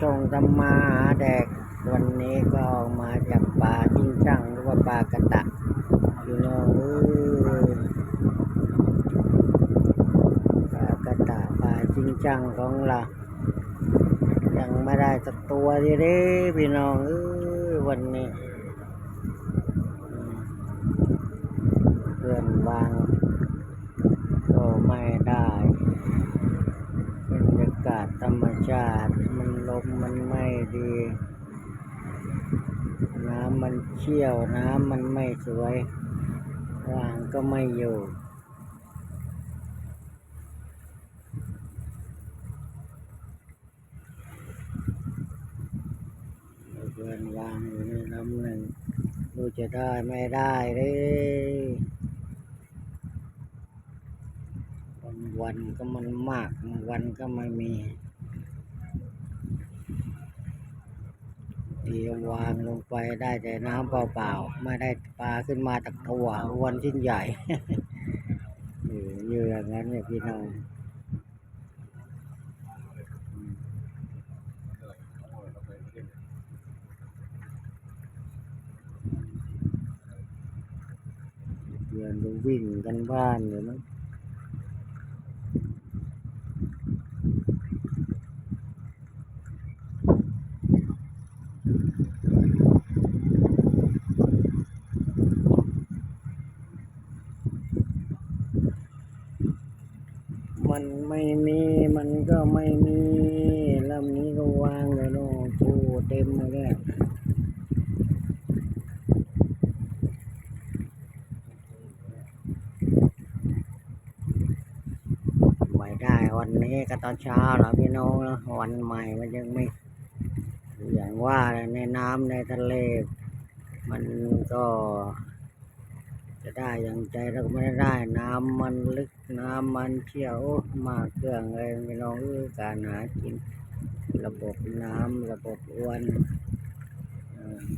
ชงทำมาแดกวันนี้ก็ออกมาจากป่าจริงจังหรือว่าป่ากระตะพี่น้องเอ้ยป่ากระตะป่าจริงจังของเรายังไม่ได้สักตัวดีเด้พี่น้องเอ้ยวันนี้เพื่อนวางก็ไม่ได้ากาศธรรมชาติ มันลมมันไม่ดี น้ำมันเชี่ยว น้ำมันไม่สวยวางก็ไม่อยู่เพื่อนวางอยู่ในลำหนึ่งดูจะได้ไม่ได้เลย วันก็มันมากบางวันก็ไม่มีทีววางลงไปได้แต่น้ำเปล่าๆไม่ได้ปลาขึ้นมาตักตัววันชิ้นใหญ่อยู่อยู่อย่างนั้นเนี่ยพี่น้องเพื่อนก็วิ่งกันบ้านอยู่นะมันไมีมันก็ไม่มีลำนี้ก็วางเลยเนาะปูเต็มเลยเนี่ยไม่ได้วันนี้ก็ตอนเช้าแล้วพี่น้องนะวันใหม่มันยังไม่ อย่างว่าในน้ำในทะเล มันก็ จะได้อย่างใจเราก็ไม่ได้ น้ำมันลึกน้ำมันเชี่ยวมากเครื่องเลยพี่น้องเอ้ยการหากิน ระบบน้ำระบบอวน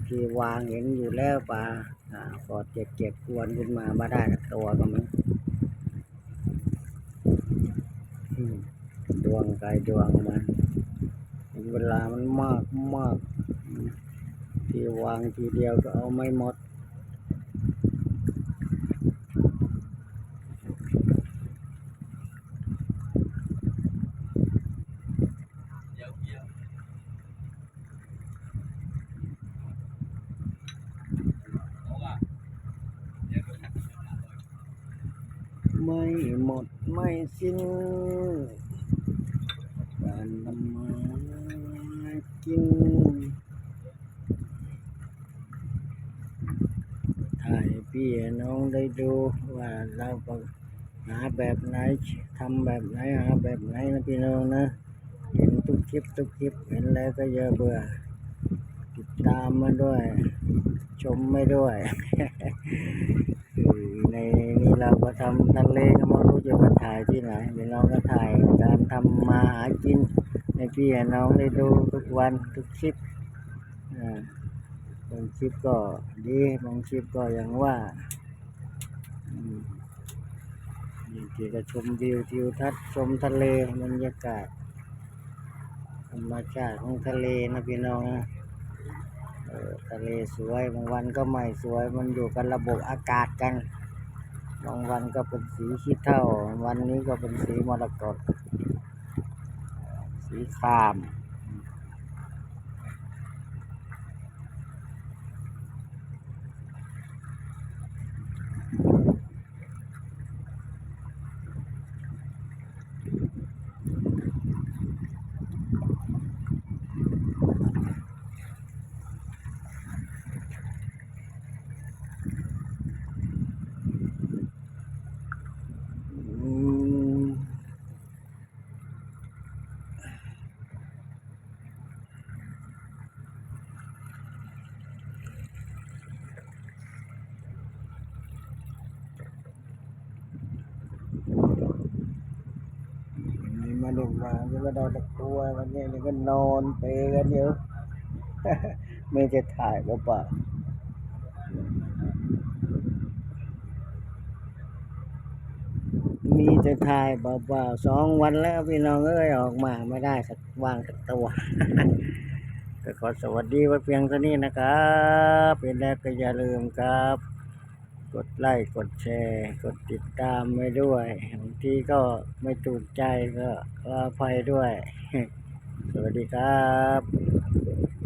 ที่วางเห็นอยู่แล้วปลาอพอเจ็บเจ็บอวนขึ้นมามาได้ตัวก็มีอืมดวงไกลดวงมันเวลามันมากมากที่วางทีเดียวก็เอาไม่หมด ไม่หมดไม่สิ้น การทำมากินถ่ายพี่น้องได้ดูว่าเราก็หาแบบไหนทำแบบไหนหาแบบไหนนะพี่น้องนะ เห็นทุกคลิปทุกคลิปเห็นแล้วก็อย่าเบื่อ ติดตามมาด้วย ชมไม่ด้วย เราก็ทำทะเลก็ไม่รู้จะไปถ่ายที่ไหนเดี๋ยวเราก็ถ่ายการทำมาหากินในพี่น้องได้ดูทุกวันทุกคลิปบางคลิปก็ดีบางคลิปก็ย่างว่าอืมนี่ที่ก็ชมวิวทิวทัศน์ชมทะเลบรรยากาศธรรมชาติของทะเลนะพี่น้องนะทะเลสวยบางวันก็ไม่สวยมันอยู่กับระบบอากาศกัน บางวันก็เป็นสีขี้เท่า วันนี้ก็เป็นสีมรกตสีคาม อืม นี่มาดูมาจะมาได้ตะตัววันนี้นี่ก็นอนเปกันอยู่ไม่จะถ่ายเปล่ามีแต่ถ่ายเบาๆสองวันแล้วพี่น้องเอ้ยออกมาไม่ได้สักวางสักตัวก็ขอสวัสดีไว้เพียงเท่านี้นะครับเป็นแล้วก็อย่าลืมครับ กดไลค์กดแชร์ กดติดตามไว้ด้วยบางทีก็ไม่ถูกใจก็ขออภัยด้วย สวัสดีครับ